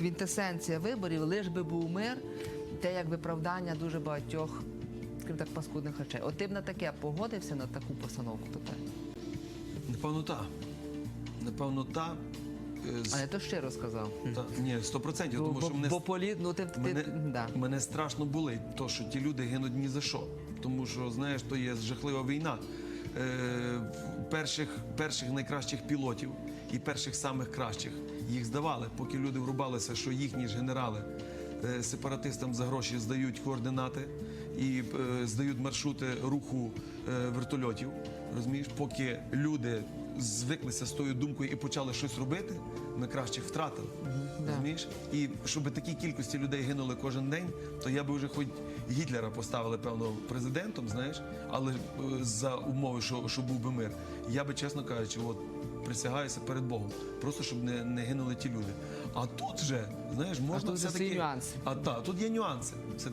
квінтесенція виборів, лиш би був мир, те як виправдання дуже багатьох, скажімо так, паскудних речей. От ти б на таке погодився на таку постановку питань. Напевно, та. Напевно, та. Е, я то щиро сказав. та. Ні, 100%, Бо, тому бо, що мене, бо політ, ну ти, ти, мене, да. мене страшно болить, то, що ті люди гинуть ні за що. Тому що, знаєш, то є жахлива війна. Е, перших, перших найкращих пілотів і перших самих кращих їх здавали, поки люди врубалися, що їхні ж генерали е, сепаратистам за гроші здають координати і е, здають маршрути руху е, вертольотів. Розумієш, поки люди звиклися з тою думкою і почали щось робити, ми кращих втратили. Розумієш? І щоб такій кількості людей гинули кожен день, то я би вже хоч Гітлера поставили, певно, президентом, знаєш, але е, за умови, що, що був би мир. Я би, чесно кажучи, от присягаюся перед Богом, просто щоб не, не гинули ті люди. А тут же, знаєш, можна все-таки... А та тут є нюанси. Все